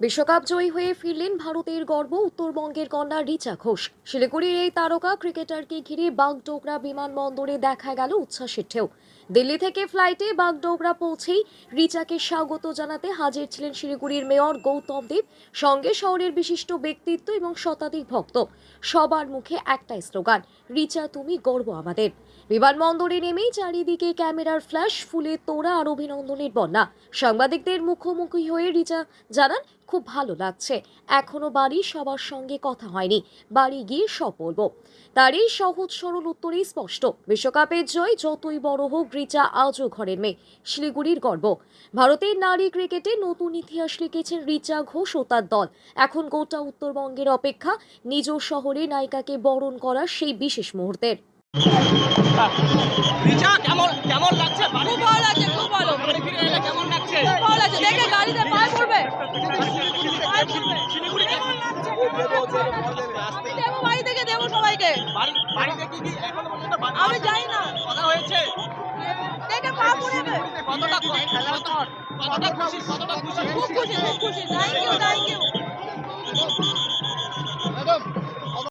বিশ্বকাপ জয়ী হয়ে ফিরলেন ভারতের গর্ব, উত্তরবঙ্গের কন্যা রিচা ঘোষ। শিলিগুড়ির এই তারকা ক্রিকেটারকে ঘিরে বাগডোগরা বিমানবন্দরে দেখা গেল উচ্ছ্বাসের ঢেউ। দিল্লি থেকে ফ্লাইটে বাগডোগরা পৌঁছেই রিচাকে স্বাগত জানাতে হাজির ছিলেন শিলিগুড়ির মেয়র গৌতম দেব, সঙ্গে শহরের বিশিষ্ট ব্যক্তিত্ব এবং শতাধিক ভক্ত। সবার মুখে একটাই স্লোগান, রিচা, তুমি গর্ব আমাদের। বিমানবন্দরে নেমেই চারিদিকে ক্যামেরার ফ্ল্যাশ, ফুলে তোড়া আর অভিনন্দনের বন্যা। সাংবাদিকদের মুখোমুখি হয়ে রিচা জানান খুব ভালো লাগছে। এখনও বাড়ি সবার সঙ্গে কথা হয়নি। বাড়ি গিয়ে সব বলব। তার এই সহজ সরল উত্তরেই স্পষ্ট। বিশ্বকাপের জয় যতই বড় হোক রিচা আজও ঘরের মেয়ে। শিলিগুড়ির গর্ব। ভারতের নারী ক্রিকেটে নতুন ইতিহাস লিখেছেন রিচা ঘোষ ও তার দল। এখন গোটা উত্তরবঙ্গের অপেক্ষা নিজ শহরে নায়িকাকে বরণ করার সেই বিশেষ মুহূর্তের। রিচা কেমন কেমন লাগছে? খুব ভালো লাগছে খুব ভালো। বাড়ি ফিরে এলে কেমন লাগছে? ভালো লাগছে। দেখে গাড়িতে পায়ে পড়বে। দেবো বাড়ি থেকে দেবো সবাইকে। বাড়ি বাড়িতে কি কি এখনও পর্যন্ত বাড়ি আমি না কথা হয়েছে দেখে পা পড়বে কতটা কতটা কতটা খুশি? কতটা খুশি খুব খুশি। খুব খুশি থ্যাংক ইউ